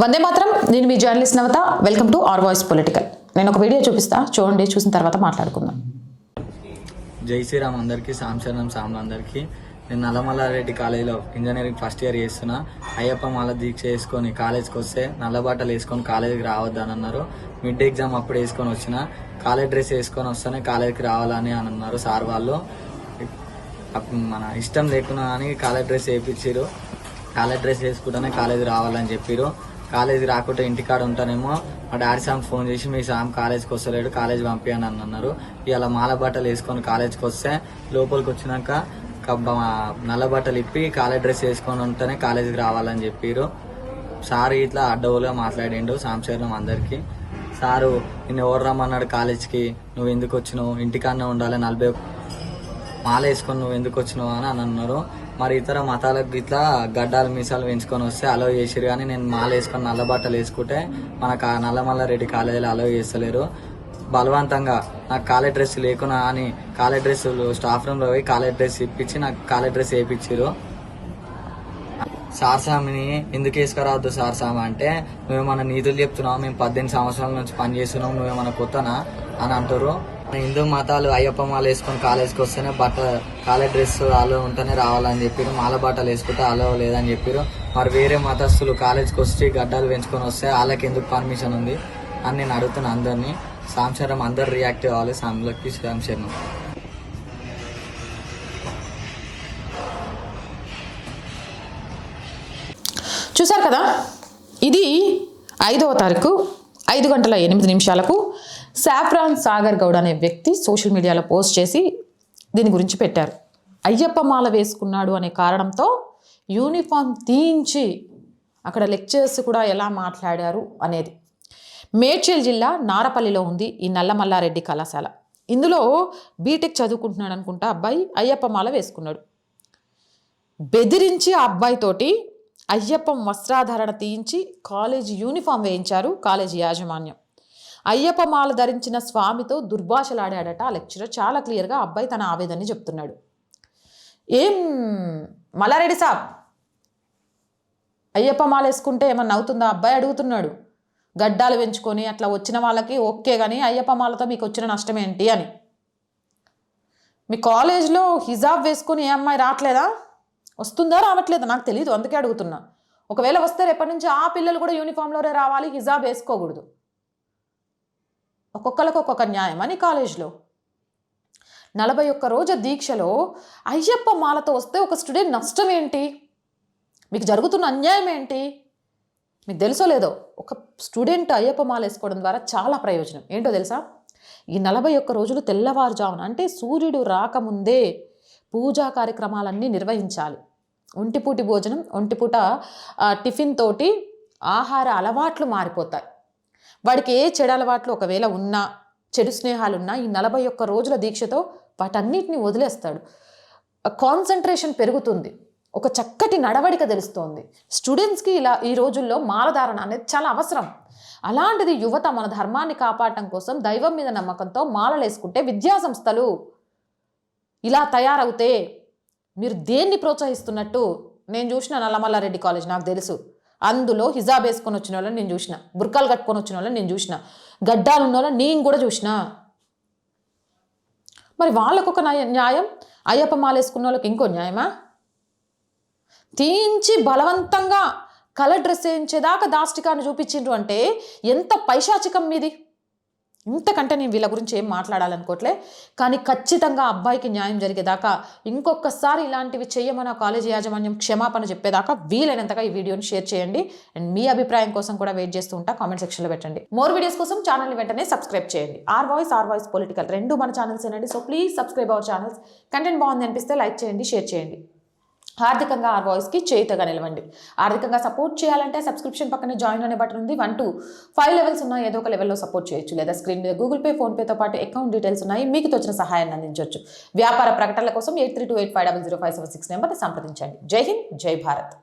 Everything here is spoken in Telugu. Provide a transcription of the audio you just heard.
వందే మాత్రం. నేను మీ journalist Navatha. Welcome to R voice political. నేను ఒక వీడియో చూపిస్తా. చూడండి చూసిన తర్వాత మాట్లాడుకుందాం. జై శ్రీరామ్ అందరికీ సాంశరణం సామ్లు అందరికీ. నేను నల్లమల్లారెడ్డి కాలేజీలో ఇంజనీరింగ్ ఫస్ట్ ఇయర్ చేస్తున్నా. అయ్యప్ప మాల దీక్ష వేసుకొని కాలేజ్కి వస్తే నల్లబట్టలు వేసుకొని కాలేజీకి రావద్దని అన్నారు. మిడ్ ఎగ్జామ్ అప్పుడు వేసుకొని వచ్చిన. కాలేజ్ డ్రెస్ వేసుకొని వస్తేనే కాలేజీకి రావాలని అని అన్నారు సార్ వాళ్ళు. మన ఇష్టం లేకున్నా కానీ కాలేజ్ డ్రెస్ వేయించారు కాలేజ్ డ్రెస్ వేసుకుంటేనే కాలేజీ రావాలని చెప్పారు కాలేజీ రాకుండా ఇంటికాడ ఉంటానేమో. మా డాడీ సామ్ ఫోన్ చేసి మీ సామ్ కాలేజ్కి వస్తలేడు కాలేజ్ పంపించాను అని అన్నారు. ఇలా మాల బట్టలు వేసుకొని కాలేజ్కి వస్తే లోపలికి వచ్చినాక నల్ల బట్టలు ఇప్పి కాలేజ్ డ్రెస్ వేసుకొని ఉంటేనే కాలేజీకి రావాలని చెప్పారు సార్ ఇట్లా అడ్డవులుగా మాట్లాడిండు సాంశరణం అందరికీ. సారు నిన్ను ఎవరు రమ్మన్నాడు కాలేజ్కి? నువ్వు ఎందుకు వచ్చినావు? ఇంటికాడనే ఉండాలి నలభై మాల వేసుకొని నువ్వు ఎందుకు వచ్చినావు అని అని అన్నారు. మరి ఇతర మతాలకు ఇట్లా గడ్డాలు మీసాలు పెంచుకొని వస్తే అలవ్ చేసిరు కానీ నేను మాల వేసుకొని నల్ల బట్టలు వేసుకుంటే మనకు ఆ నల్లమల్ల రెడ్డి కాలేజీలో అలవ్ చేస్తలేరు. బలవంతంగా నాకు కాలేజ్ డ్రెస్ లేకున్నా అని కాలేజ్ డ్రెస్ స్టాఫ్ రూమ్లో పోయి కాలేజ్ డ్రెస్ ఇప్పించి నాకు కాలేజ్ డ్రెస్ వేయించారు సారసామిని ఎందుకు వేసుకురావద్దు సార్సామ అంటే నువ్వేమన్నా నీతులు చెప్తున్నావు? మేము పద్దెనిమిది సంవత్సరాల నుంచి పని చేస్తున్నాం నువ్వేమన్నా కొత్తనా? అని అంటారు హిందూ మతాలు అయ్యప్ప మాల వేసుకొని కాలేజ్కి వస్తేనే బట్ట కాలేజ్ డ్రెస్ అలో ఉంటేనే రావాలని చెప్పారు మాల బట్టలు వేసుకుంటే అలో లేదని చెప్పారు మరి వేరే మతస్థులు కాలేజ్కి వచ్చి గడ్డలు పెంచుకొని వస్తే వాళ్ళకి ఎందుకు పర్మిషన్ ఉంది అని నేను అడుగుతున్నా అందరినీ. సాంశరం అందరు రియాక్ట్ అవ్వాలి సాంలోకి సాంశరం చూశారు కదా? ఇది ఐదవ తారీఖు ఐదు గంటల ఎనిమిది నిమిషాలకు సాఫ్రాన్ సాగర్ గౌడ్ అనే వ్యక్తి సోషల్ మీడియాలో పోస్ట్ చేసి దీని గురించి పెట్టారు. అయ్యప్ప మాల వేసుకున్నాడు అనే కారణంతో యూనిఫామ్ తీయించి అక్కడ లెక్చర్స్ కూడా ఎలా మాట్లాడారు అనేది. మేడ్చల్ జిల్లా నారపల్లిలో ఉంది ఈ నల్లమల్లారెడ్డి కళాశాల. ఇందులో బీటెక్ చదువుకుంటున్నాడు అనుకుంటా అబ్బాయి అయ్యప్ప మాల వేసుకున్నాడు. బెదిరించి ఆ అబ్బాయితోటి అయ్యప్పం వస్త్రాధారణ తీయించి కాలేజీ యూనిఫామ్ వేయించారు కాలేజీ యాజమాన్యం. అయ్యప్ప మాల ధరించిన స్వామితో దుర్భాషలాడాడట ఆ లెక్చరర్. చాలా క్లియర్గా అబ్బాయి తన ఆవేదనని చెప్తున్నాడు. ఏం మల్లారెడ్డి సాబ్ అయ్యప్ప మాల వేసుకుంటే ఏమన్నా అవుతుందా? అబ్బాయి అడుగుతున్నాడు. గడ్డాలు పెంచుకొని అట్లా వచ్చిన వాళ్ళకి ఓకే కానీ అయ్యప్ప మాలతో మీకు వచ్చిన నష్టం ఏంటి అని. మీ కాలేజ్లో హిజాబ్ వేసుకొని ఏ అమ్మాయి రావట్లేదా? వస్తుందా రావట్లేదా? నాకు తెలియదు అందుకే అడుగుతున్నా. ఒకవేళ వస్తే రేపటి నుంచి ఆ పిల్లలు కూడా యూనిఫామ్లోనే రావాలి హిజాబ్ వేసుకోకూడదు. ఒక్కొక్కరికి ఒక్కొక్క న్యాయం అని కాలేజ్లో. నలభై ఒక్క రోజు దీక్షలో అయ్యప్ప మాలతో వస్తే ఒక స్టూడెంట్ నష్టం ఏంటి? మీకు జరుగుతున్న అన్యాయం ఏంటి? మీకు తెలుసో లేదో? ఒక స్టూడెంట్ అయ్యప్ప మాల వేసుకోవడం ద్వారా చాలా ప్రయోజనం. ఏంటో తెలుసా? ఈ నలభై ఒక్క రోజులు తెల్లవారుజామున అంటే సూర్యుడు రాకముందే పూజా కార్యక్రమాలన్నీ నిర్వహించాలి. ఒంటిపూటి భోజనం ఒంటిపూట టిఫిన్ తోటి ఆహార అలవాట్లు మారిపోతాయి. వాడికి ఏ చెడు అలవాట్లు ఒకవేళ ఉన్నా చెడు స్నేహాలు ఉన్నా ఈ నలభై ఒక్క రోజుల దీక్షతో వాటన్నిటిని వదిలేస్తాడు. కాన్సన్ట్రేషన్ పెరుగుతుంది. ఒక చక్కటి నడవడిక తెలుస్తోంది. స్టూడెంట్స్కి ఇలా ఈ రోజుల్లో మాలధారణ అనేది చాలా అవసరం. అలాంటిది యువత మన ధర్మాన్ని కాపాడటం కోసం దైవం మీద నమ్మకంతో మాలలేసుకుంటే విద్యా సంస్థలు ఇలా తయారవుతే మీరు దేన్ని ప్రోత్సహిస్తున్నట్టు? నేను చూసిన నల్లమల్లారెడ్డి కాలేజ్ నాకు తెలుసు. అందులో హిజాబ్ వేసుకొని వచ్చిన వాళ్ళని నేను చూసిన. బుర్కాలు కట్టుకొని వచ్చిన వాళ్ళని నేను చూసిన. గడ్డాలు ఉన్న వాళ్ళని నేను కూడా చూసిన. మరి వాళ్ళకు ఒక న్యాయ- న్యాయం? అయ్యప్ప మాల వేసుకున్న వాళ్ళకి ఇంకో న్యాయమా? తీయించి బలవంతంగా కలర్ డ్రెస్ వేయించేదాకా దాష్టికాన్ని చూపించిండ్రు అంటే ఎంత పైశాచికం మీది? ఇంతకంటే నేను వీళ్ళ గురించి ఏం మాట్లాడాలనుకోవట్లే కానీ ఖచ్చితంగా అబ్బాయికి న్యాయం జరిగేదాకా ఇంకొకసారి ఇలాంటివి చేయమని కాలేజీ యాజమాన్యం క్షమాపణ చెప్పేదాకా వీలైనంతగా ఈ వీడియోని షేర్ చేయండి. అండ్ మీ అభిప్రాయం కోసం కూడా వెయిట్ చేస్తూ ఉంటా కామెంట్ సెక్షన్లో పెట్టండి. మోర్ వీడియోస్ కోసం ఛానల్ని వెంటనే సబ్స్క్రైబ్ చేయండి. R voice R voice political రెండు మన ఛానల్స్ ఏనండి so please subscribe our channels. Content బాగుంది అనిపిస్తే లైక్ చేయండి షేర్ చేయండి. ఆర్థికంగా ఆర్ వాయిస్కి చేయుతగా నిలవండి. ఆర్థికంగా సపోర్ట్ చేయాలంటే సబ్స్క్రిప్షన్ పక్కనే జాయిన్ అనే బటన్ ఉంది. వన్ టూ ఫైవ్ లెవెల్స్ ఉన్నాయి ఏదో ఒక లెవెల్లో సపోర్ట్ చేయొచ్చు. లేదా స్క్రీన్ మీద గూగుల్ పే ఫోన్పేతో పాటు అకౌంట్ డీటెయిల్స్ ఉన్నాయి. మీకు తోచిన సహాయాన్ని అందించవచ్చు వ్యాపార ప్రకటనల కోసం eight three two eight five double zero five seven six నెంబర్ని సంప్రదించండి. జై హింద్ జై భారత్.